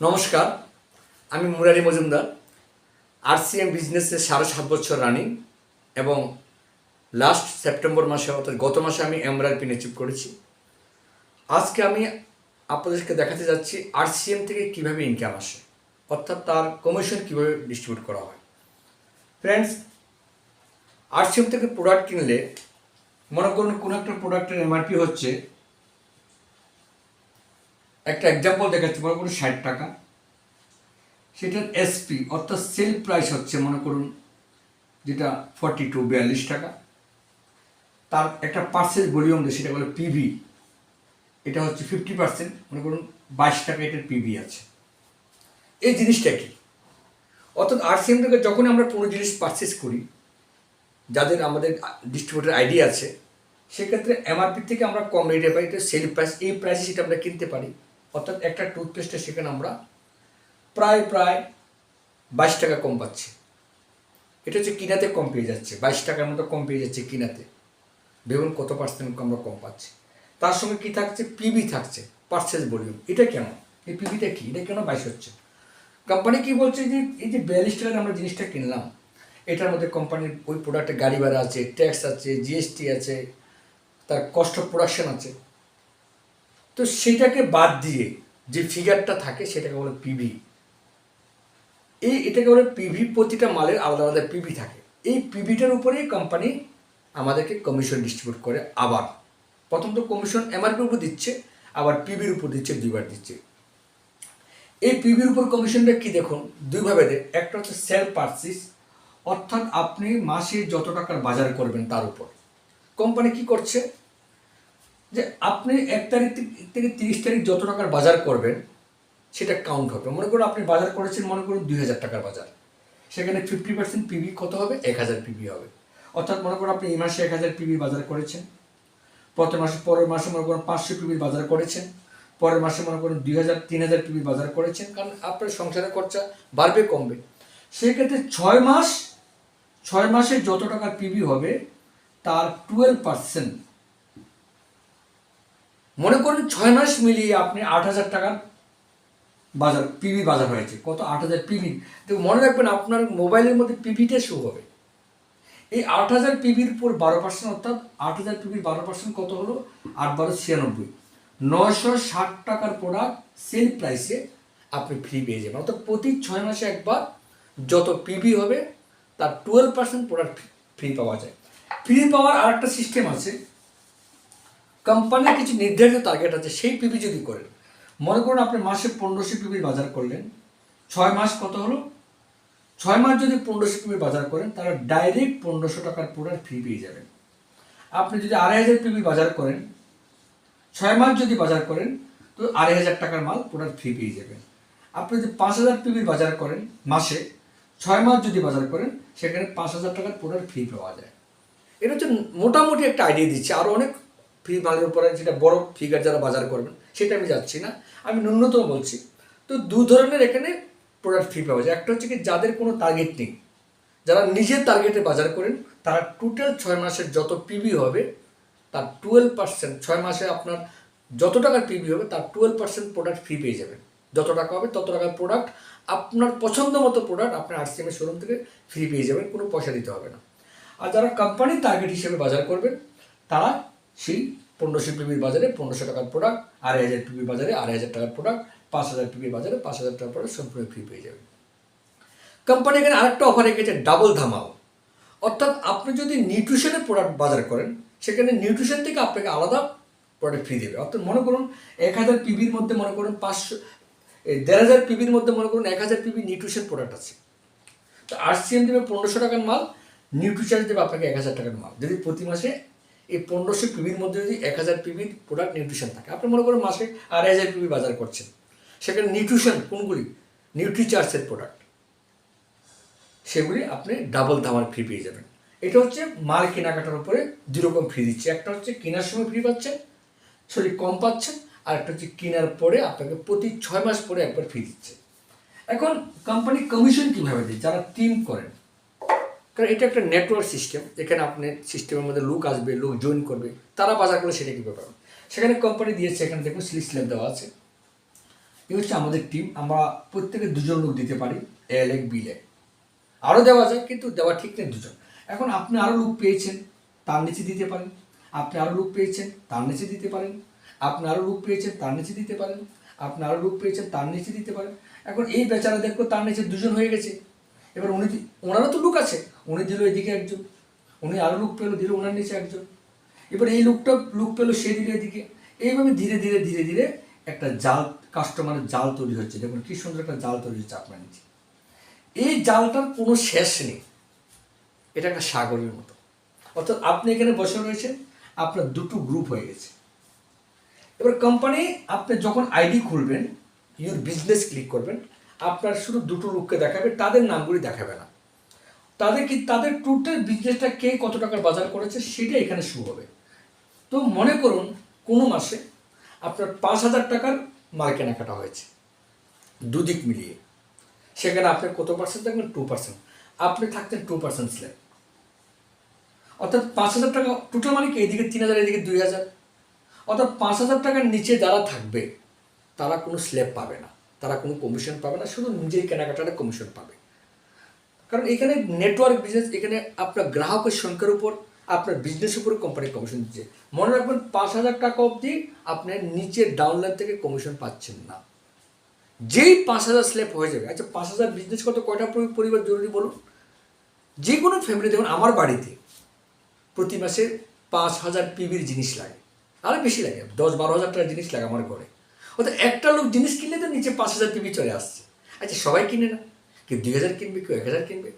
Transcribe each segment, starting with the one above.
নমস্কার, আমি মুরারি মজুমদার, আরসিএম বিজনেসে সাড়ে সাত বছর রানিং এবং লাস্ট সেপ্টেম্বর মাসে, অর্থাৎ গত মাসে আমি এমরার পিন অ্যাচিভ করেছি। আজকে আমি আপনাদেরকে দেখাতে যাচ্ছি আরসিএম থেকে কীভাবে ইনকাম আসে, অর্থাৎ তার কমিশন কীভাবে ডিস্ট্রিবিউট করা হয়। ফ্রেন্ডস আরসিএম থেকে প্রোডাক্ট কিনলে, মনে করুন কোনো একটা প্রোডাক্টের এমআরপি হচ্ছে একটা এক্সাম্পল দেখাচ্ছি, মনে করুন ষাট টাকা। সেটার এসপি অর্থাৎ সেল প্রাইস হচ্ছে, মনে করুন, যেটা ফর্টি টু বিয়াল্লিশ টাকা। তার একটা পার্সেল ভলিউম দিয়ে সেটা বলে পিভি এটা হচ্ছে ফিফটি পার্সেন্ট মনে করুন, বাইশ টাকা এটার পিভি আছে। এই জিনিসটা কি? অর্থাৎ আরসিএম থেকে যখন আমরা কোনো জিনিস পারচেস করি, যাদের আমাদের ডিস্ট্রিবিউটার আইডি আছে, সেক্ষেত্রে এমআরপি থেকে আমরা কম রেটে পাই, এটা সেল প্রাইস এই প্রাইসে সেটা আমরা কিনতে পারি। অর্থাৎ একটা টুথপেস্টে সেখানে আমরা প্রায় প্রায় বাইশ টাকা কম পাচ্ছি। এটা হচ্ছে কিনাতে কম পেয়ে যাচ্ছে, বাইশ টাকার মতো কম পেয়ে যাচ্ছে কিনাতে। ভেবুন কত পার্সেন্ট আমরা কম পাচ্ছি। তার সঙ্গে কি থাকছে? পিবি থাকছে পার্সেস ভলিউম এটা কেন? এই পিবিটা কি? এটা কেন বাইশ হচ্ছে? কোম্পানি কি বলছে যে, এই যে বিয়াল্লিশ আমরা জিনিসটা কিনলাম, এটার মধ্যে কোম্পানির ওই প্রোডাক্টে গাড়ি ভাড়া আছে ট্যাক্স আছে জিএসটি আছে, তার কস্ট অফ প্রোডাকশন আছে। তো সেটাকে বাদ দিয়ে যে ফিগারটা থাকে সেটাকে বলে পিভি এই এটাকে বলে পিভি প্রতিটা মালের আলাদা আলাদা পিভি থাকে। এই পিভিটার উপরেই কোম্পানি আমাদেরকে কমিশন ডিস্ট্রিবিউট করে আবার। প্রথম তো কমিশন এমআরপির উপর দিচ্ছে, আবার পিভির উপর দিচ্ছে, দুইবার দিচ্ছে। এই পিভির উপর কমিশনটা কি দেখুন? দুইভাবে দেয় একটা হচ্ছে সেল পার্সিস অর্থাৎ আপনি মাসে যত টাকার বাজার করবেন তার উপর। কোম্পানি কি করছে? যে আপনি এক তারিখ থেকে- তিরিশ তারিখ যত টাকার বাজার করবেন, সেটা কাউন্ট হবে। মনে করুন আপনি বাজার করেছেন, মনে করুন দুই হাজার টাকার বাজার। সেখানে ফিফটি পার্সেন্ট পিবি কত হবে? এক হাজার পিবি হবে। অর্থাৎ মনে করুন আপনি এই মাসে এক হাজার পিবি বাজার করেছেন। প্রথম মাসে, পরের মাসে মনে করুন পাঁচশো পিবির বাজার করেছেন। পরের মাসে মনে করুন দুই হাজার, তিন হাজার পিবির বাজার করেছেন। কারণ আপনার সংসারের খরচা বাড়বে, কমবে। সেক্ষেত্রে ছয় মাস, ছয় মাসে যত টাকার পিবি হবে, তার টুয়েলভ পার্সেন্ট মনে করুন ছয় মাস মিলিয়ে আপনি আট হাজার টাকার বাজার পিবি বাজার হয়েছে। কত? আট হাজার পিবি তো মনে রাখবেন আপনার মোবাইলের মধ্যে পিবিটা শো হবে। এই আট হাজার পিবির উপর বারো পার্সেন্ট অর্থাৎ আট হাজার পিবির বারো পার্সেন্ট কত হলো? আট বারো ছিয়ানব্বই। নয়শো ষাট টাকার প্রোডাক্ট সেল প্রাইসে আপনি ফ্রি পেয়ে যাবেন। অর্থাৎ প্রতি ছয় মাসে একবার যত পিবি হবে, তার টুয়েলভ পার্সেন্ট প্রোডাক্ট ফ্রি পাওয়া যায়। ফ্রি পাওয়ার আরেকটা সিস্টেম আছে। কোম্পানির কিছু নির্ধারিত টার্গেট আছে, সেই পিবি যদি করেন, মনে করুন আপনি মাসে পনেরোশো পিবির বাজার করলেন, ছয় মাস কত হলো? ছয় মাস যদি পনেরোশো পিবির বাজার করেন, তাহলে ডাইরেক্ট পনেরোশো টাকার প্রোডাক্ট ফ্রি পেয়ে যাবেন। আপনি যদি আড়াই হাজার পিবি বাজার করেন, ছয় মাস যদি বাজার করেন, তো আড়াই হাজার টাকার মাল প্রোডাক্ট ফ্রি পেয়ে যাবেন। আপনি যদি পাঁচ হাজার পিবির বাজার করেন মাসে, ছয় মাস যদি বাজার করেন, সেখানে পাঁচ হাজার টাকার প্রোডাক্ট ফ্রি পাওয়া যায়। এটা হচ্ছে মোটামুটি একটা আইডিয়া দিচ্ছে। আরও অনেক ফ্রি মালের উপরে যেটা বড় ফিগার যারা বাজার করবেন, সেটা আমি যাচ্ছি না। আমি ন্যূনতম বলছি, তো দু ধরনের এখানে প্রোডাক্ট ফ্রি পাওয়া যায়। একটা হচ্ছে কি যাদের কোনো টার্গেট নেই, যারা নিজের টার্গেটে বাজার করেন, তারা টোটাল ছয় মাসের যত পিবি হবে, তার টুয়েলভ পার্সেন্ট ছয় মাসে আপনার যত টাকার পিবি হবে, তার টুয়েলভ পার্সেন্ট প্রোডাক্ট ফ্রি পেয়ে যাবেন। যত টাকা হবে, তত টাকার প্রোডাক্ট আপনার পছন্দ মতো প্রোডাক্ট আপনার আরসিএমের শোরুম থেকে ফ্রি পেয়ে যাবেন, কোনো পয়সা দিতে হবে না। আর যারা কোম্পানির টার্গেট হিসেবে বাজার করবেন, তারা সেই পনেরোশো পিবির বাজারে পনেরোশো টাকার প্রোডাক্ট আড়াই হাজার পিবির বাজারে আড়াই হাজার টাকার প্রোডাক্ট পাঁচ হাজার পিবির বাজারে পাঁচ হাজার টাকার প্রোডাক্ট সম্পূর্ণ ফ্রি পেয়ে যাবেন। কোম্পানি এখানে আরেকটা অফার রেখেছে ডাবল ধামাল অর্থাৎ আপনি যদি নিউট্রিশনের প্রোডাক্ট বাজার করেন, সেখানে নিউট্রিশন থেকে আপনাকে আলাদা প্রোডাক্ট ফ্রি দেবে। অর্থাৎ মনে করুন, এক হাজার পিবির মধ্যে মনে করুন পাঁচশো দেড় হাজার পিবির মধ্যে মনে করুন এক হাজার পিবি নিউট্রিশন প্রোডাক্ট আছে। তো আরসিএম দেবে পনেরোশো টাকার মাল নিউট্রিশন দেবে আপনাকে এক হাজার টাকার মাল। যদি প্রতি মাসে এই পনেরোশো পিবির মধ্যে যদি এক হাজার পিবির প্রোডাক্ট নিউট্রিশন থাকে। আপনি মনে করুন মাসে আড়াই হাজার পিবি বাজার করছেন। সেখানে নিউট্রিশন কোনগুলি? নিউট্রিচার্সের প্রোডাক্ট সেগুলি আপনি ডাবল ধামার ফ্রি পেয়ে যাবেন। এটা হচ্ছে মাল কেনাকাটার উপরে দুরকম ফ্রি দিচ্ছে। একটা হচ্ছে কেনার সময় ফ্রি পাচ্ছেন সরি কম পাচ্ছেন, আর একটা হচ্ছে কেনার পরে আপনাকে প্রতি ছয় মাস পরে একবার ফ্রি দিচ্ছে। এখন কোম্পানি কমিশন কীভাবে দেয়? যারা টিম করেন। কারণ এটা একটা নেটওয়ার্ক সিস্টেম এখানে আপনি সিস্টেমের মধ্যে লোক আসবে, লোক জয়েন করবে, তারা বাজার করে সেটা কীভাবে পাবেন সেখানে কোম্পানি দিয়েছে, এখানে দেখুন স্লিপ স্ল্যাব দেওয়া আছে। এই হচ্ছে আমাদের টিম আমরা প্রত্যেকে দুজন লোক দিতে পারি এল এক বি লেগ আরও দেওয়া যায় কিন্তু দেওয়া ঠিক নেই দুজন। এখন আপনি আরও লোক পেয়েছেন, তার নিচে দিতে পারেন। আপনি আরও লোক পেয়েছেন, তার নিচে দিতে পারেন। আপনি আরও লোক পেয়েছেন, তার নিচে দিতে পারেন। আপনি আরও লোক পেয়েছেন, তার নিচে দিতে পারেন। এখন এই বেচারা দেখো তার নিচে দুজন হয়ে গেছে। এবার উনি, ওনারও তো লোক আছে। উনি দিল এদিকে একজন, উনি আরও লুক পেল, দিল ওনার নিচে একজন। এবার এই লোকটা লোক পেল, সে দিল এদিকে। এইভাবে ধীরে ধীরে ধীরে ধীরে একটা জাল কাস্টমারের জাল তৈরি হচ্ছে। দেখুন কি সুন্দর একটা জাল তৈরি হচ্ছে আপনার নিচে। এই জালটার কোনো শেষ নেই। এটা একটা সাগরের মতো। অর্থাৎ আপনি এখানে বসে রয়েছেন, আপনার দুটো গ্রুপ হয়ে গেছে। এবার কোম্পানি আপনি যখন আইডি খুলবেন ইউর বিজনেস ক্লিক করবেন, আপনার শুধু দুটো লোককে দেখাবে, তাদের নামগুলি দেখাবে না। তাদের কি, তাদের টোটাল বিজনেসটা কে কত টাকার বাজার করেছে সেটা এখানে শুরু হবে। তো মনে করুন, কোনো মাসে আপনার পাঁচ হাজার টাকার মাল কেনাকাটা হয়েছে, দুদিক মিলিয়ে। সেখানে আপনি কত পার্সেন্ট থাকবেন? টু পার্সেন্ট আপনি থাকতেন টু পার্সেন্ট স্ল্যাব অর্থাৎ পাঁচ হাজার টাকা টোটাল মানে কি? এদিকে তিন হাজার, এদিকে দুই হাজার। অর্থাৎ পাঁচ হাজার টাকার নিচে যারা থাকবে, তারা কোনো স্ল্যাব পাবে না। তারা কোনো কমিশন পাবে না, শুধু নিজেই কেনাকাটাটা কমিশন পাবে। কারণ এখানে নেটওয়ার্ক বিজনেস এখানে আপনার গ্রাহকের সংখ্যার উপর, আপনার বিজনেসের উপর কোম্পানি কমিশন দিচ্ছে। মনে রাখবেন, পাঁচ হাজার টাকা অবধি আপনার নিচের ডাউনলাইন থেকে কমিশন পাচ্ছেন না। যেই পাঁচ হাজার স্ল্যাব হয়ে যাবে আচ্ছা পাঁচ হাজার বিজনেস করতে কয়টা পরি- পরিবার জরুরি বলুন? যে কোনো ফ্যামিলি দেখুন, আমার বাড়িতে প্রতি মাসে পাঁচ হাজার পিবির জিনিস লাগে। আরও বেশি লাগে, দশ বারো হাজার টাকার জিনিস লাগে আমার ঘরে। অর্থাৎ একটা লোক জিনিস কিনলে তো নিচে পাঁচ হাজার পিবি চলে আসছে। আচ্ছা সবাই কিনে না। কেউ দুই হাজার কিনবে কেউ এক হাজার কিনবে?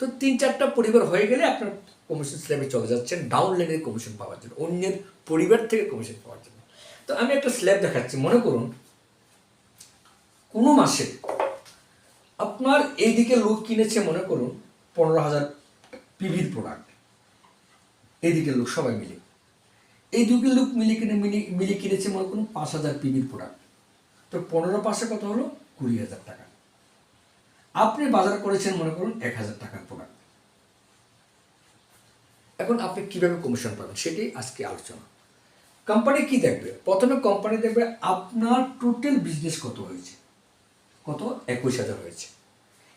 তো তিন চারটা পরিবার হয়ে গেলে আপনার কমিশন স্ল্যাবে চলে যাচ্ছেন ডাউন লাইনের কমিশন পাওয়ার জন্য, অন্যের পরিবার থেকে কমিশন পাওয়ার জন্য। তো আমি একটা স্ল্যাব দেখাচ্ছি, মনে করুন, কোনো মাসে আপনার এইদিকে লোক কিনেছে, মনে করুন, পনেরো হাজার পিভির প্রোডাক্ট এইদিকে লোক, সবাই মিলে। এই দুটি লোক মিলে কিনে, মিলে মিলে কিনেছে, মনে করুন, পাঁচ হাজার পিভির প্রোডাক্ট তো পনেরো পাশে কত হলো? কুড়ি হাজার টাকা। আপনি বাজার করেছেন, মনে করুন, এক হাজার টাকার প্রোডাক্ট এখন আপনি কীভাবে কমিশন পাবেন? সেটি আজকে আলোচনা। কোম্পানি কি দেখবে? প্রথমে কোম্পানি দেখবে আপনার টোটাল বিজনেস কত হয়েছে। কত? একুশ হাজার হয়েছে।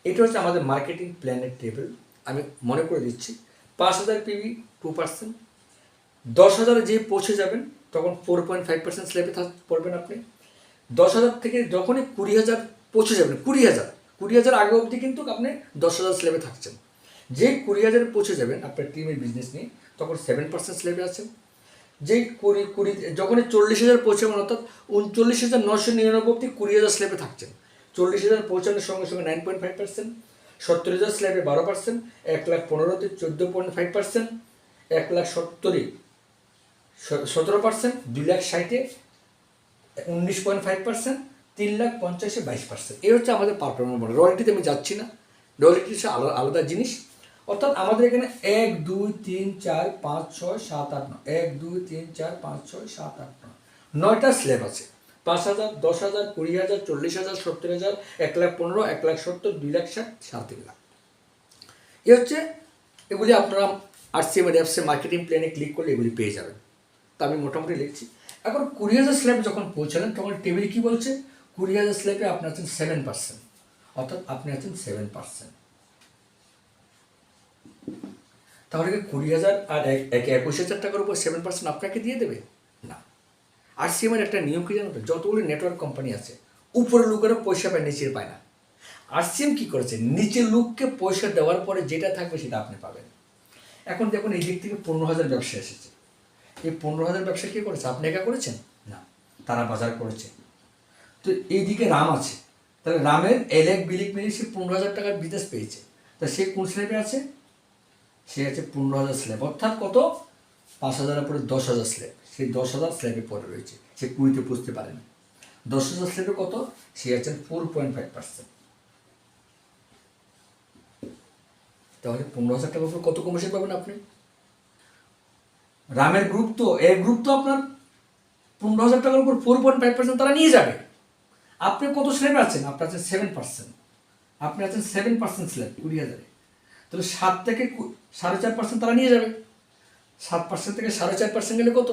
এটা হচ্ছে আমাদের মার্কেটিং প্ল্যানের টেবিল আমি মনে করে দিচ্ছি, পাঁচ হাজার পিবি টু পার্সেন্ট দশ হাজারে যে পৌঁছে যাবেন, তখন ফোর পয়েন্ট ফাইভ পার্সেন্ট স্ল্যাবে পড়বেন আপনি। দশ হাজার থেকে যখনই কুড়ি হাজার পৌঁছে যাবেন, কুড়ি হাজার কুড়ি হাজার আগে অবধি কিন্তু আপনি দশ হাজার স্ল্যাবে থাকছেন। যে কুড়ি হাজারে পৌঁছে যাবেন আপনার টিমের বিজনেস নিয়ে, তখন সেভেন পার্সেন্ট স্ল্যাবে আছেন। যেই কুড়ি কুড়ি, যখনই চল্লিশ হাজার পৌঁছাবেন, অর্থাৎ উনচল্লিশ হাজার নশো নিরানব্বই অব্দি কুড়ি হাজার স্ল্যাবে থাকছেন। চল্লিশ হাজার পৌঁছানোর সঙ্গে সঙ্গে নাইন পয়েন্ট ফাইভ পার্সেন্ট সত্তর হাজার স্ল্যাবে বারো পার্সেন্ট এক লাখ পনেরোতে চোদ্দ পয়েন্ট ফাইভ পার্সেন্ট এক লাখ সত্তরে সতেরো পার্সেন্ট দুই লাখ ষাটে উনিশ পয়েন্ট ফাইভ পার্সেন্ট তিন লাখ পঞ্চাশে বাইশ পার্সেন্ট এই হচ্ছে আমাদের পারফরমেন্স মডেল। রয়্যালিটিতে আমি যাচ্ছি না। রয়্যালিটি হচ্ছে আলাদা জিনিস। অর্থাৎ আমাদের এখানে এক, দুই, তিন, চার, পাঁচ, ছয়, সাত, আট, নয়। এক, দুই, তিন, চার, পাঁচ, ছয়, সাত, আট, নয়। নয়টা স্ল্যাব আছে। পাঁচ হাজার, দশ হাজার, কুড়ি হাজার, চল্লিশ হাজার, সত্তর হাজার, এক লাখ পনেরো, এক লাখ সত্তর, দুই লাখ ষাট সাড়ে তিন লাখ। এ হচ্ছে এগুলি আপনারা আরসিএম অ্যাপসে মার্কেটিং প্ল্যানে ক্লিক করলে এগুলি পেয়ে যাবেন। তা আমি মোটামুটি লিখছি। এখন কুড়ি হাজার স্ল্যাব যখন পৌঁছালেন, তখন টেবিল কী বলছে? কুড়ি হাজার স্ল্যাবে আপনি আছেন সেভেন পার্সেন্ট অর্থাৎ আপনি আছেন সেভেন পার্সেন্ট তাহলে কি কুড়ি হাজার আর এক এক একুশ হাজার টাকার উপর সেভেন পার্সেন্ট আপনাকে দিয়ে দেবে? না। আর সিএমের একটা নিয়ম কি জানো তো? যতগুলো নেটওয়ার্ক কোম্পানি আছে উপরের লোকেরা পয়সা পায়, নিচের পায় না। আর সিএম কী করেছে? নিচের লোককে পয়সা দেওয়ার পরে যেটা থাকবে সেটা আপনি পাবেন। এখন দেখুন এই দিক থেকে পনেরো হাজার ব্যবসা এসেছে। এই পনেরো হাজার ব্যবসা কে করেছে? আপনি একা করেছেন? না। তারা বাজার করেছে। তো এইদিকে রাম আছে। তাহলে রামের এলেক, বিলিক মিলিয়ে সে পনেরো হাজার টাকার বিদেশ পেয়েছে। তা সে কোন স্ল্যাবে আছে? সে আছে পনেরো হাজার স্ল্যাব অর্থাৎ কত? পাঁচ হাজারের পরে দশ হাজার স্ল্যাব সেই দশ হাজার স্ল্যাবে পরে রয়েছে। সে কুড়িতে পুষতে পারেনি দশ হাজার স্ল্যাবে কত? সে আছেন ফোর পয়েন্ট ফাইভ পার্সেন্ট তাহলে পনেরো হাজার টাকার উপর কত কমিশন পাবেন আপনি? রামের গ্রুপ তো এ গ্রুপ তো আপনার পনেরো হাজার টাকার উপর ফোর পয়েন্ট ফাইভ পার্সেন্ট তারা নিয়ে যাবে। আপনি কত স্ল্যাবে আছেন? আপনি আছেন সেভেন পার্সেন্ট আপনি আছেন সেভেন পার্সেন্ট স্ল্যাব কুড়ি হাজারে। তাহলে সাত থেকে সাড়ে চার পার্সেন্ট তারা নিয়ে যাবে। সাত পার্সেন্ট থেকে সাড়ে চার পার্সেন্ট গেলে কত?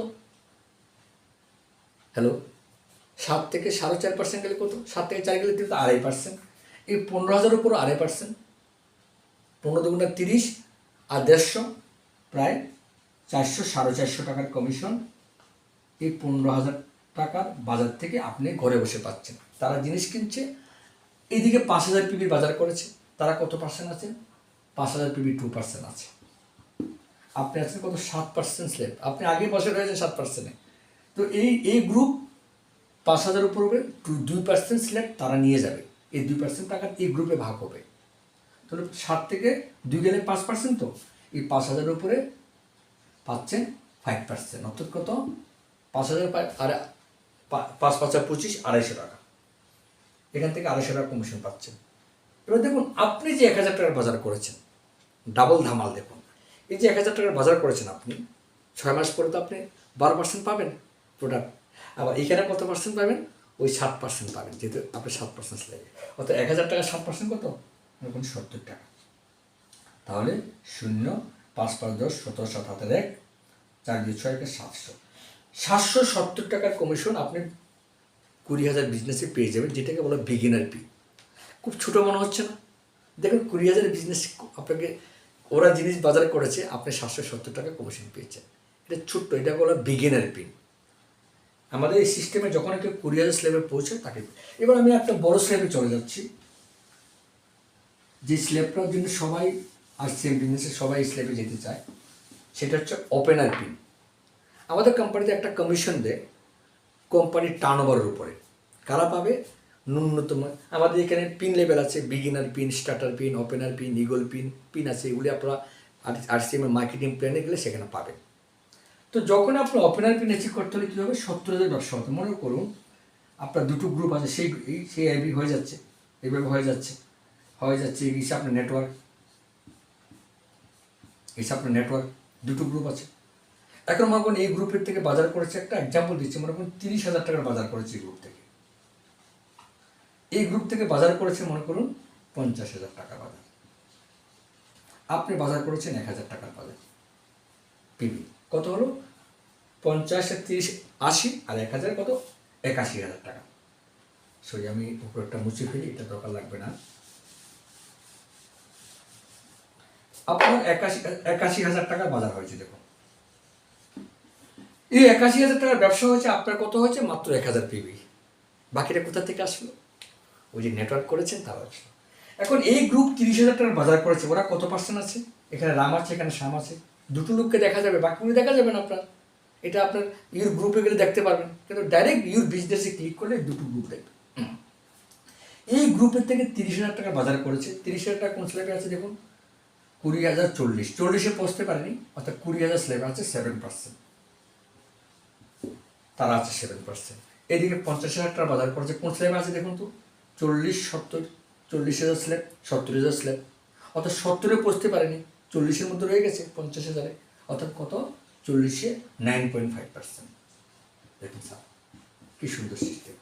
হ্যালো সাত থেকে সাড়ে চার পার্সেন্ট গেলে কত? সাত থেকে চার গেলে কিন্তু আড়াই পার্সেন্ট এই পনেরো হাজারের উপর আড়াই পার্সেন্ট পনেরো দুগুণা তিরিশ আর দেড়শো প্রায় চারশো, সাড়ে চারশো টাকার কমিশন এই পনেরো হাজার টাকার বাজার থেকে আপনি ঘরে বসে পাচ্ছেন। তারা জিনিস কিনছে, এদিকে পাঁচ হাজার পিবির বাজার করেছে, তারা কত পার্সেন্ট আছে? পাঁচ হাজার পিবি টু পার্সেন্ট আছে। আপনি আছেন কত? সাত পার্সেন্ট স্লেপ আপনি আগে বসে রয়েছেন সাত পার্সেন্টে তো এই এই গ্রুপ পাঁচ হাজার উপর হবে টু দুই পার্সেন্ট স্লেপ তারা নিয়ে যাবে। এই দুই পার্সেন্ট টাকা এই গ্রুপে ভাগ হবে। তাহলে সাত থেকে দুই গেলে পাঁচ পার্সেন্ট তো? এই পাঁচ হাজারের উপরে পাচ্ছেন ফাইভ পার্সেন্ট অর্থাৎ কত? পাঁচ হাজার আর পাঁচ পাঁচ পঁচিশ, আড়াইশো টাকা। এখান থেকে আড়াইশো টাকা কমিশন পাচ্ছেন। এবার দেখুন, আপনি যে এক হাজার টাকার বাজার করেছেন, ডাবল ধামাল দেখুন। এই যে এক হাজার টাকার বাজার করেছেন আপনি, ছয় মাস পরে তো আপনি বারো পার্সেন্ট পাবেন প্রোডাক্ট আবার এখানে কত পার্সেন্ট পাবেন? ওই সাত পার্সেন্ট পাবেন, যেহেতু আপনি সাত পার্সেন্ট লাগে। অর্থাৎ এক হাজার টাকা সাত পার্সেন্ট কত? দেখুন সত্তর টাকা। তাহলে শূন্য, পাঁচ পাঁচ দশ, সতেরো, সাত হাতের এক, চার দুই, ছয় সাতশো। সাতশো সত্তর টাকার কমিশন আপনি কুড়ি হাজার বিজনেসে পেয়ে যাবেন যেটাকে বলা বিগিনার পি খুব ছোটো মনে হচ্ছে না? দেখুন, কুড়ি হাজার বিজনেস আপনাকে, ওরা জিনিস বাজার করেছে, আপনি সাতশো সত্তর টাকা কমিশন পেয়েছেন। এটা ছোট্ট এটা বলা বিগিনার পিন আমাদের এই সিস্টেমে যখন একটা কুড়ি হাজার স্লেবে পৌঁছে তাকে এবার আমি একটা বড় স্লেবে চলে যাচ্ছি। যে স্লেবটার জন্য সবাই আসছে বিজনেসে সবাই স্লেবে যেতে চায়, সেটা হচ্ছে ওপেনার পিন আমাদের কোম্পানিতে একটা কমিশন দেয় কোম্পানির টার্ন ওভারের উপরে। কারা পাবে? ন্যূনতম আমাদের এখানে পিন লেভেল আছে beginner pin starter pin opener pin eagle pin pin আছে, এগুলি আপনারা আর সি এম মার্কেটিং প্ল্যানে গেলে সেখানে পাবেন। তো যখন আপনার ওপেনার পিন অ্যাচিভ করতে হলে কী হবে সত্তর হাজার ব্যবসা হতে মনে করুন, আপনার দুটো গ্রুপ আছে, সেই, এই, সেই আইবি হয়ে যাচ্ছে, এইভাবে হয়ে যাচ্ছে হয়ে যাচ্ছে, এই আপনার নেটওয়ার্ক হিসাব আপনার নেটওয়ার্ক দুটো গ্রুপ আছে। এখন মনে করুন, এই গ্রুপের থেকে বাজার করেছে একটা এক্সাম্পল দিচ্ছি, মনে করুন, তিরিশ হাজার টাকার বাজার করেছে এই গ্রুপ থেকে। এই গ্রুপ থেকে বাজার করেছে মনে করুন, পঞ্চাশ হাজার টাকা বাজার। আপনি বাজার করেছেন এক হাজার টাকার বাজার। পিবি কত হলো? পঞ্চাশ, তিরিশ, আশি আর এক হাজার কত? একাশি হাজার টাকা। সরি আমি উপরেরটা মুছে ফেলি, এটা দরকার লাগবে না। আপনার একাশি একাশি হাজার টাকা বাজার হয়েছে, দেখুন। এই একাশি হাজার টাকার ব্যবসা হয়েছে, আপনার কত হয়েছে? মাত্র এক হাজার পিবি বাকিটা কোথা থেকে আসলো? ওই যে নেটওয়ার্ক করেছেন তারা আসলো এখন এই গ্রুপ তিরিশ হাজার টাকার বাজার করেছে, ওরা কত পার্সেন্ট আছে? এখানে রাম আছে, এখানে শ্যাম আছে। দুটো লোককে দেখা যাবে, বাকিগুলো দেখা যাবে না আপনার। এটা আপনার ইউর গ্রুপে গেলে দেখতে পারবেন। কিন্তু ডাইরেক্ট ইউর বিজনেসে ক্লিক করলে দুটো গ্রুপ দেখবে এই গ্রুপের থেকে তিরিশ হাজার টাকা বাজার করেছে। তিরিশ হাজার টাকা কোন স্ল্যাবে আছে দেখুন? কুড়ি হাজার চল্লিশ। চল্লিশে পৌঁছতে পারেনি, অর্থাৎ কুড়ি হাজার স্ল্যাবে আছে সেভেন পার্সেন্ট তারা আছে সেভেন পার্সেন্ট এদিকে পঞ্চাশ হাজার টাকা বাজার করেছে। কোন স্ল্যাবে আছে দেখুন তো? চল্লিশ, সত্তর, চল্লিশ হাজার স্ল্যাব সত্তর হাজার স্ল্যাব অর্থাৎ সত্তরে পৌঁছতে পারেনি। চল্লিশের মধ্যে রয়ে গেছে পঞ্চাশ হাজারে। অর্থাৎ কত? চল্লিশে নাইন পয়েন্ট ফাইভ পার্সেন্ট দেখুন স্যার কি সুন্দর সিস্টেম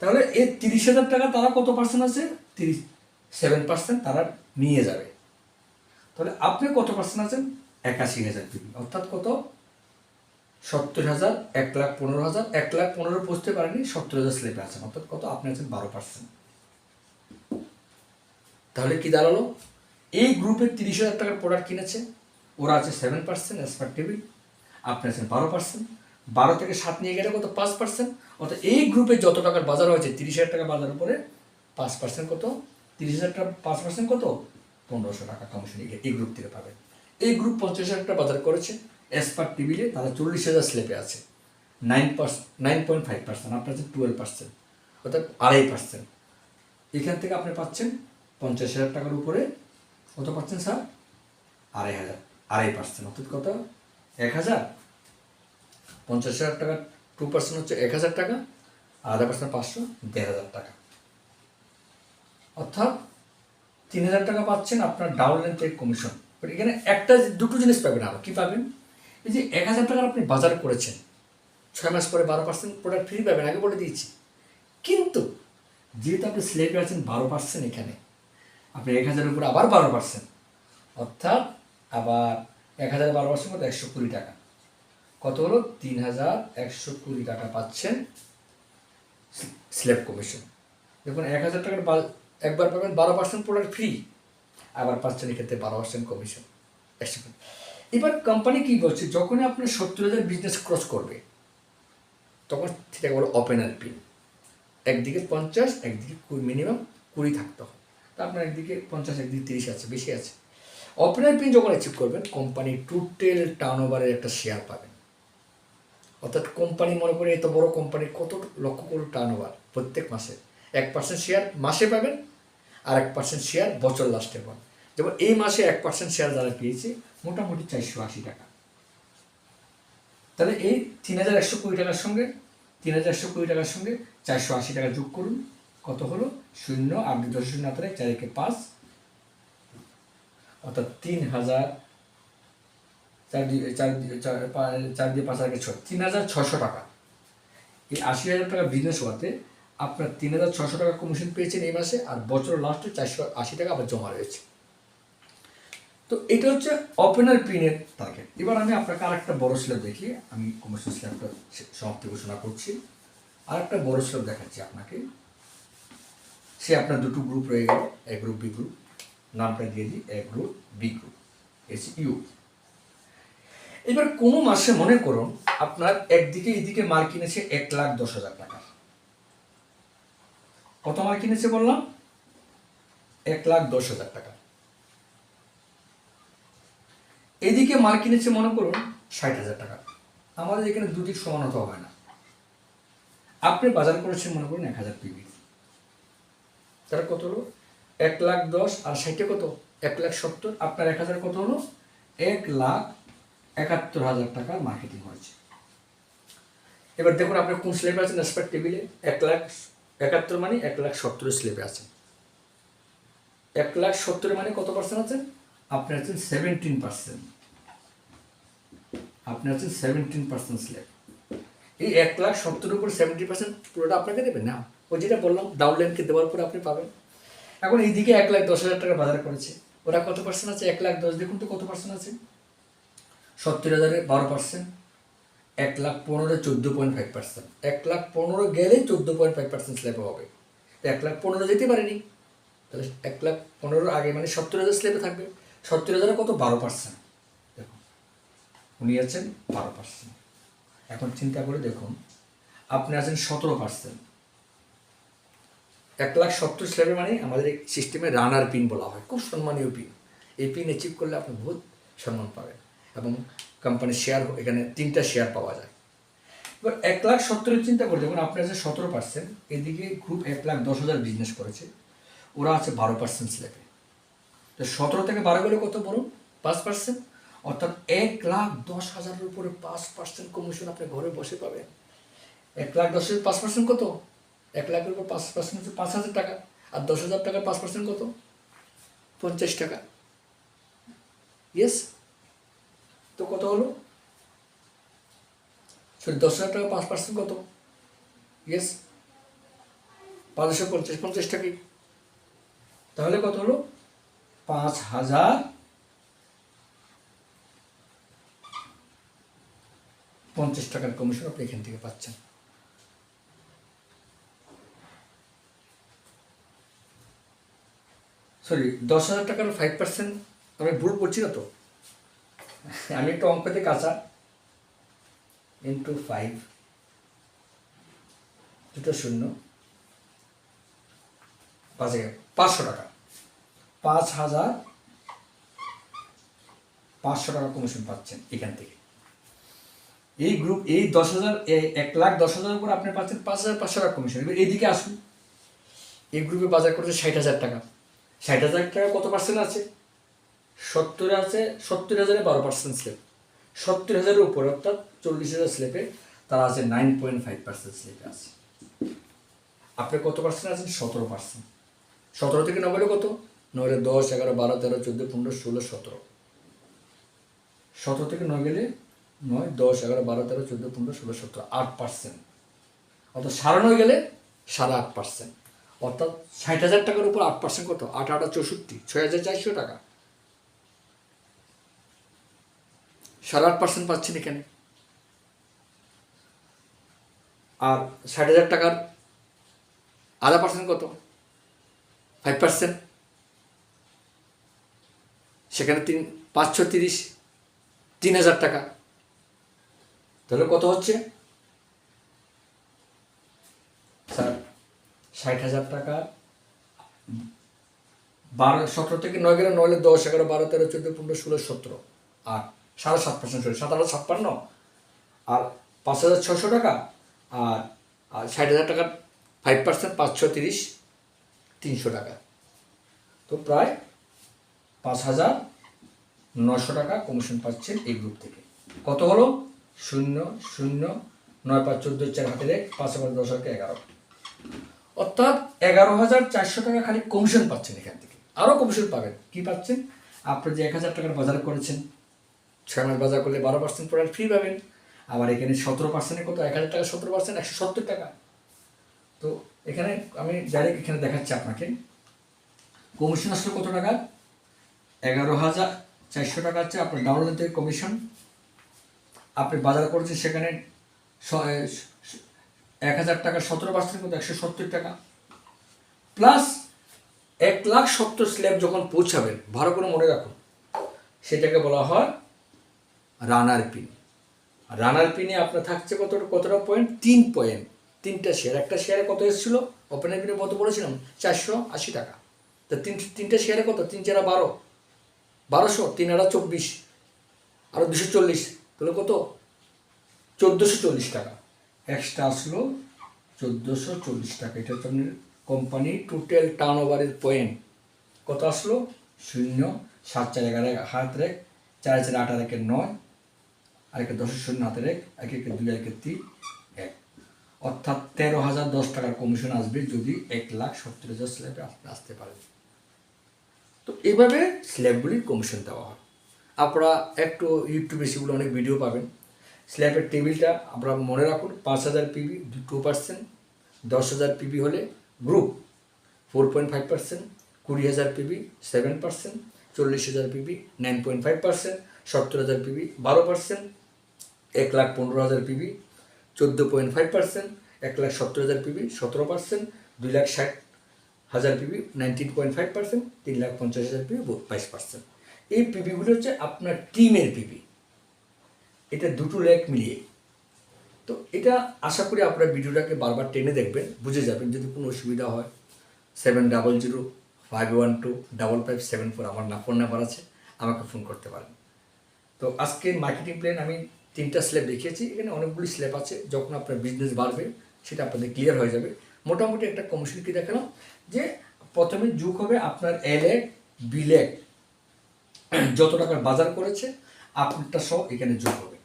তাহলে এই তিরিশ হাজার টাকা তারা কত পার্সেন্ট আছে? তিরিশ সেভেন পার্সেন্ট তারা নিয়ে যাবে। তাহলে আপনি কত পার্সেন্ট আছেন? একাশি হাজার অর্থাৎ কত? সত্তর হাজার, এক লাখ পনেরো হাজার, এক লাখ পনেরো পৌঁছতে পারেনি, সত্তর হাজার স্লেপে আছেন অর্থাৎ কত আপনি আছেন বারো পার্সেন্ট তাহলে কি দাঁড়াল? এই গ্রুপে তিরিশ হাজার টাকার প্রোডাক্ট কিনেছে, ওরা আছে সেভেন পার্সেন্ট পার টেবিল আপনি আছেন বারো পার্সেন্ট বারো থেকে সাত নিয়ে গেলে কত? পাঁচ পার্সেন্ট অর্থাৎ এই গ্রুপে যত টাকার বাজার হয়েছে, তিরিশ হাজার টাকা বাজার উপরে পাঁচ পার্সেন্ট কত? তিরিশ হাজার টাকা, পাঁচ পার্সেন্ট কত? পনেরোশো টাকা কমিশন এই গ্রুপ থেকে পাবেন। এই গ্রুপ পঞ্চাশ হাজার টাকা বাজার করেছে অ্যাজ পার টেবিলে তারা চল্লিশ হাজার স্লেপে আছে। Nine percent nine point five percent আপনার আছে টুয়েলভ পার্সেন্ট অর্থাৎ আড়াই পার্সেন্ট এখান থেকে আপনি পাচ্ছেন পঞ্চাশ হাজার টাকার উপরে, কত পাচ্ছেন স্যার? আড়াই হাজার, আড়াই পার্সেন্ট অর্থাৎ কত? এক হাজার। পঞ্চাশ হাজার টাকা টু পার্সেন্ট হচ্ছে এক হাজার টাকা আধা পার্সেন্ট পাঁচশো, দেড় হাজার টাকা। অর্থাৎ তিন হাজার টাকা পাচ্ছেন আপনার ডাউন লেন্থের কমিশন বাট এখানে একটা দুটো জিনিস পাবেন আরও কী পাবেন? এই যে এক হাজার টাকার আপনি বাজার করেছেন, ছয় মাস পরে বারো পার্সেন্ট প্রোডাক্ট ফ্রি পাবেন, আগে বলে দিয়েছি। কিন্তু যেহেতু আপনি স্লেপে আছেন, বারো পার্সেন্ট এখানে। আপনি এক হাজারের উপরে আবার বারো পার্সেন্ট অর্থাৎ আবার এক হাজার বারো পার্সেন্ট কত? একশো কুড়ি টাকা। কত হলো? তিন হাজার একশো কুড়ি টাকা পাচ্ছেন স্ল্যাব কমিশন দেখুন, এক হাজার টাকার একবার পাবেন, বারো পার্সেন্ট প্রোডাক্ট ফ্রি আবার পাচ্ছেন এক্ষেত্রে বারো পার্সেন্ট কমিশন একসাথে এবার কোম্পানি কী করছে? যখনই আপনি সত্তর হাজার বিজনেস ক্রস করবে, তখন সেটাকে বলো ওপেনার পিন একদিকে পঞ্চাশ, একদিকে মিনিমাম কুড়ি থাকতে হয় তা আপনার একদিকে পঞ্চাশ, একদিকে তিরিশ আছে, বেশি আছে। ওপেনার পিন যখন অ্যাচিভ করবেন কোম্পানি টোটাল টার্ন ওভারের একটা শেয়ার পাবেন। অর্থাৎ কোম্পানি মনে করে এত বড় কোম্পানির কত লক্ষ কোটি টার্ন ওভার প্রত্যেক মাসে। এক পার্সেন্ট শেয়ার মাসে পাবেন আর এক পার্সেন্ট শেয়ার বছর লাস্টে পাবেন। যেমন এই মাসে এক পার্সেন্ট শেয়ার যারা পেয়েছে মোটামুটি চারশো আশি টাকা। তাহলে এই তিন হাজার একশো কুড়ি টাকার সঙ্গে, তিন হাজার একশো কুড়ি টাকার সঙ্গে চারশো আশি টাকা যোগ করুন, কত হলো? শূন্য আট দশ শূন্য আতারে চারিকে পাঁচ, অর্থাৎ তিন হাজার চার দিয়ে চার চার দিয়ে পাঁচ হাজার ছয়, তিন হাজার ছশো টাকা। এই আশি হাজার টাকা বিজনেস হওয়াতে আপনার তিন হাজার ছশো টাকা কমিশন পেয়েছেন এই মাসে, আর বছর লাস্টে চারশো আশি টাকা আবার জমা রয়েছে। তো এটা হচ্ছে ওপেনার পিনের টার্গেট এবার আমি আপনাকে আর একটা বড় স্ল্যাব দেখিয়ে আমি কমার্শিয়াল স্ল্যাবটা সমাপ্তি ঘোষণা করছি। আর একটা বড় স্ল্যাব দেখাচ্ছি আপনাকে। সে আপনার দুটো গ্রুপ রয়ে গেল। এ গ্রুপ বি গ্রুপ নামটা দিয়ে দিই। A group B group S U এবার কোনো মাসে মনে করুন, আপনার একদিকে এদিকে মাল কিনেছে এক লাখ দশ হাজার টাকা। কত মাল কিনেছে বললাম? এক লাখ দশ হাজার টাকা এদিকে মাল কিনেছে, মনে করুন। ষাট হাজার টাকা। আমাদের এখানে দুদিক সমান হতে হয় না। আপনি বাজার করেছেন, মনে করুন, এক হাজার পিবি। তার কত হলো? এক লাখ দশ আর ষাটে কত? এক লাখ সত্তর। আপনার এক হাজার কত হলো? এক লাখ একাত্তর হাজার টাকার মার্কেটিং হয়েছে। এবার দেখুন আপনি কোন স্লেবে আছেন এক্সপার্ট টেবিলে এক লাখ একাত্তর মানে এক লাখ সত্তরের স্লেবে আছেন। এক লাখ সত্তরের মানে কত পার্সেন্ট আছেন? আপনি আছেন সেভেন্টিন পার্সেন্ট আপনি আছেন সেভেন্টিন পার্সেন্ট স্লেব এই এক লাখ সত্তরের উপর সেভেন্টি পার্সেন্ট পুরোটা আপনাকে দেবে? না। ওই যেটা বললাম ডাউনলাইনকে দেওয়ার পর আপনি পাবেন। এখন এইদিকে এক লাখ দশ হাজার টাকা বাজার করেছে। ওরা কত পার্সেন্ট আছে? এক লাখ দশ দেখুন তো কত পার্সেন্ট আছে। সত্তর হাজারে বারো পার্সেন্ট এক লাখ পনেরো, চোদ্দ পয়েন্ট ফাইভ পার্সেন্ট এক লাখ পনেরো গেলে চোদ্দ পয়েন্ট ফাইভ পার্সেন্ট স্ল্যাব হবে। এক লাখ পনেরো যেতে পারেনি। তাহলে এক লাখ পনেরোর আগে মানে সত্তর হাজার স্ল্যাবে থাকবে। সত্তর হাজারে কত? বারো পার্সেন্ট উনি আছেন বারো পার্সেন্ট এখন চিন্তা করে দেখুন, আপনি আছেন সতেরো পার্সেন্ট এক লাখ সত্তর স্ল্যাবে মানে আমাদের এই সিস্টেমে রানার পিন বলা হয়, খুব সম্মানীয় পিন এই পিন অ্যাচিভ করলে আপনি বহুত সম্মান পাবেন এবং কোম্পানির শেয়ার এখানে তিনটা শেয়ার পাওয়া যায়। এবার এক লাখ সত্তরের চিন্তা করে দেখুন, আপনি আছে সতেরো পার্সেন্ট এদিকে গ্রুপ এক লাখ দশ হাজার বিজনেস করেছে, ওরা আছে বারো পার্সেন্ট স্ল্যাবে তো সতেরো থেকে বারো গেলে কত বলুন পাঁচ পার্সেন্ট অর্থাৎ এক লাখ দশ হাজারের উপরে পাঁচ পার্সেন্ট কমিশন আপনি ঘরে বসে পাবেন। এক লাখ দশের পাঁচ পার্সেন্ট কত? এক লাখের উপর পাঁচ পার্সেন্ট হচ্ছে পাঁচ হাজার টাকা। আর দশ হাজার টাকার পাঁচ পার্সেন্ট কত? পঞ্চাশ টাকা। ইয়েস তো কত হলো? সরি দশ হাজার টাকা পাঁচ পার্সেন্ট কত? ইয়েস পাঁচশো পঞ্চাশ পঞ্চাশ টাকাই। তাহলে কত হলো? পাঁচ হাজার পঞ্চাশ টাকার কমিশন আপনি এখান থেকে পাচ্ছেন। সরি দশ হাজার টাকার ফাইভ পার্সেন্ট আমি ভুল করছি না তো? আমি একটু অঙ্কতে কাঁচা। ইন্টু ফাইভ দুটো শূন্য। পাঁচ হাজার, পাঁচশো টাকা। পাঁচ হাজার পাঁচশো টাকা কমিশন পাচ্ছেন এখান থেকে। এই গ্রুপ এই দশ হাজার এক লাখ দশ হাজার উপর আপনি পাচ্ছেন পাঁচ হাজার পাঁচশো টাকা কমিশন এবার এইদিকে আসুন। এই গ্রুপে বাজার করছে ষাট হাজার টাকা। ষাট হাজার টাকা কত পার্সেন্ট আছে? সত্তর আছে, সত্তর হাজারে বারো পার্সেন্ট স্লেপ সত্তর হাজারের উপরে অর্থাৎ চল্লিশ হাজার স্লেপে তারা আছে নাইন পয়েন্ট ফাইভ পার্সেন্ট স্লেপে আছে। আপনি কত পার্সেন্ট আছেন? সতেরো পার্সেন্ট সতেরো থেকে নব্বই কত? নয় দশ, এগারো, বারো, তেরো, চোদ্দ, পনেরো, ষোলো, সতেরো। সতেরো থেকে নয় গেলে নয়, দশ, এগারো, বারো, তেরো, চোদ্দ, পনেরো, ষোলো, সতেরো, আট পার্সেন্ট অর্থাৎ সারানো গেলে সাড়ে আট পার্সেন্ট অর্থাৎ ষাট হাজার টাকার উপর আট পার্সেন্ট কত? আট আট চৌষট্টি। ছয় হাজার চারশো টাকা। সাড়ে আট পার্সেন্ট পাচ্ছেন এখানে। আর ষাট হাজার টাকার আধা পার্সেন্ট কত? ফাইভ পার্সেন্ট সেখানে তিন, পাঁচশো তিরিশ, তিন হাজার টাকা। তাহলে কত হচ্ছে? স্যার, ষাট হাজার টাকা। বারো, সতেরো থেকে নয় গেলে নয় দশ, এগারো, বারো, তেরো, চোদ্দ, পনেরো, ষোলো, সতেরো। আর সাড়ে সাত পার্সেন্ট সাত হাজার ছাপ্পান্ন। আর পাঁচ হাজার ছশো টাকা। আর আর ষাট হাজার টাকার ফাইভ পার্সেন্ট পাঁচশো তিরিশ, তিনশো টাকা। তো প্রায় পাঁচ হাজার নশো টাকা কমিশন পাচ্ছেন এই গ্রুপ থেকে। কত হলো? শূন্য শূন্য, নয় পাঁচ চোদ্দ চার হাতের এক পাঁচ হাজার দশ হাজার এগারো। অর্থাৎ এগারো হাজার চারশো টাকা খালি কমিশন পাচ্ছেন এখান থেকে। আরও কমিশন পাবেন। কি পাচ্ছেন? আপনি যে এক হাজার টাকার বাজার করেছেন, ছয় মাস বাজার করলে বারো পার্সেন্ট প্রোডাক্ট ফ্রি পাবেন। আবার এখানে সতেরো পার্সেন্টে কত? এক হাজার টাকা সতেরো পার্সেন্ট একশো সত্তর টাকা। তো এখানে আমি ডাইরেক্ট এখানে দেখাচ্ছি আপনাকে। কমিশন আসলে কত টাকা এগারো হাজার চারশো টাকা হচ্ছে আপনার ডাউনলোড থেকে কমিশন আপনি বাজার করেছেন সেখানে এক হাজার টাকা, সতেরো পার্সেন্ট মতো একশো সত্তর টাকা। প্লাস এক লাখ সত্তর স্ল্যাব যখন পৌঁছাবেন, ভালো করে মনে রাখুন, সেটাকে বলা হয় রানার পিন রানার পিনে আপনার থাকছে কত, কতটা পয়েন্ট তিন পয়েন্ট তিনটা শেয়ার একটা শেয়ারে কত এসেছিল? ওপেনের পিনে কত বলেছিলাম? চারশো আশি টাকা। তা তিন, তিনটা শেয়ারে কত? তিন চারা বারো। বারোশো, তিন আড়া চব্বিশ। আরও দুশো চল্লিশ। তাহলে কত? চোদ্দোশো চল্লিশ টাকা। এক্সট্রা আসলো চোদ্দোশো চল্লিশ টাকা। এটা হচ্ছে আপনার কোম্পানি টোটাল টার্ন ওভারের পয়েন্ট কত আসলো? শূন্য, সাত চার এগারো এক হাত রেখ চার চার আট আর একের নয়, আর একে দশের শূন্য হাতের এক এক একে দুই, একে তিন, এক। অর্থাৎ তেরো হাজার দশ টাকার কমিশন আসবে যদি এক লাখ সত্তর হাজার স্ল্যাবে আসতে পারেন। তো এইভাবে স্ল্যাবগুলির কমিশন দেওয়া হয়। আপনারা একটু ইউটিউবে সেগুলো অনেক ভিডিও পাবেন। স্ল্যাবের টেবিলটা আপনারা মনে রাখুন, পাঁচ হাজার পিবি টু পার্সেন্ট দশ হাজার পিবি হলে group four point five percent কুড়ি হাজার পিবি সেভেন পার্সেন্ট চল্লিশ হাজার PB nine point five percent সত্তর হাজার পিবি বারো পার্সেন্ট এক লাখ পনেরো হাজার পিবি চোদ্দ পয়েন্ট ফাইভ পার্সেন্ট এক লাখ সত্তর হাজার পিবি সতেরো পার্সেন্ট দুই লাখ ষাট হাজার PB nineteen point five percent তিন লাখ পঞ্চাশ হাজার পিবি বাইশ পার্সেন্ট এই পিবিগুলো হচ্ছে আপনার টিমের পিবি এটা দুটো লেখ মিলিয়ে। তো এটা আশা করি আপনারা ভিডিওটাকে বারবার টেনে দেখবেন, বুঝে যাবেন যদি কোনো অসুবিধা হয়। Seven double zero five one two double five seven four আমার না ফোন নাম্বার আছে, আমাকে ফোন করতে পারেন। তো আজকে মার্কেটিং প্ল্যান আমি তিনটা স্ল্যাব দেখিয়েছি, এখানে অনেকগুলি স্ল্যাব আছে, যখন আপনার বিজনেস বাড়বে, সেটা আপনাদের ক্লিয়ার হয়ে যাবে। মোটামুটি একটা কমিশন কি দেখালাম, যে প্রথমে যুগ হবে আপনার এল এক বি লেগ যত টাকার বাজার করেছে, আপনারটা সহ এখানে যোগ হবে।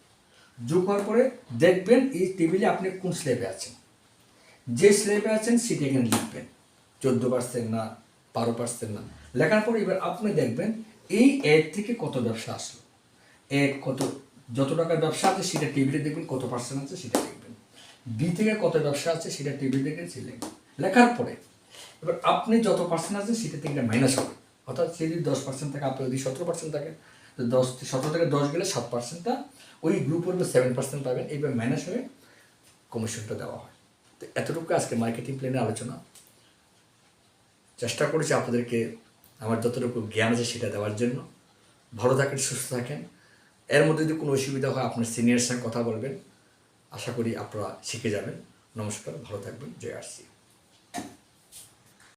যোগ হওয়ার পরে দেখবেন এই টেবিলে আপনি কোন স্ল্যাবে আছেন। যে স্ল্যাবে আছেন, সেটা এখানে লিখবেন। চোদ্দ পার্সেন্ট না, বারো পার্সেন্ট না। লেখার পরে এবার আপনি দেখবেন এই এক থেকে কত ব্যবসা আসলো। এক কত, যত টাকার ব্যবসা আছে, সেটা টেবিলে দেখবেন কত পার্সেন্ট আছে, সেটা দেখবেন বি থেকে কত ব্যবসা আছে, সেটা টেবিল দেখবেন লিখবেন। লেখার পরে এবার আপনি যত পার্সেন্ট আছে সেটা থেকে মাইনাস হবে। অর্থাৎ সে যদি দশ পার্সেন্ট থাকে আপনি যদি সতেরো পার্সেন্ট থাকে দশ, সতেরো থেকে দশ গেলে সাত পার্সেন্টটা ওই গ্রুপ গ্রুপের সেভেন পার্সেন্ট পাবেন। এইভাবে ম্যানেজ হয়ে কমিশনটা দেওয়া হয়। তো এতটুকু আজকে মার্কেটিং প্ল্যানে আলোচনা। চেষ্টা করেছি আপনাদেরকে আমার যতটুকু জ্ঞান আছে সেটা দেওয়ার জন্য। ভালো থাকেন, সুস্থ থাকেন। এর মধ্যে যদি কোনো অসুবিধা হয়, আপনার সিনিয়র সঙ্গে কথা বলবেন। আশা করি আপনারা শিখে যাবেন। নমস্কার, ভালো থাকবেন। জয় আসছি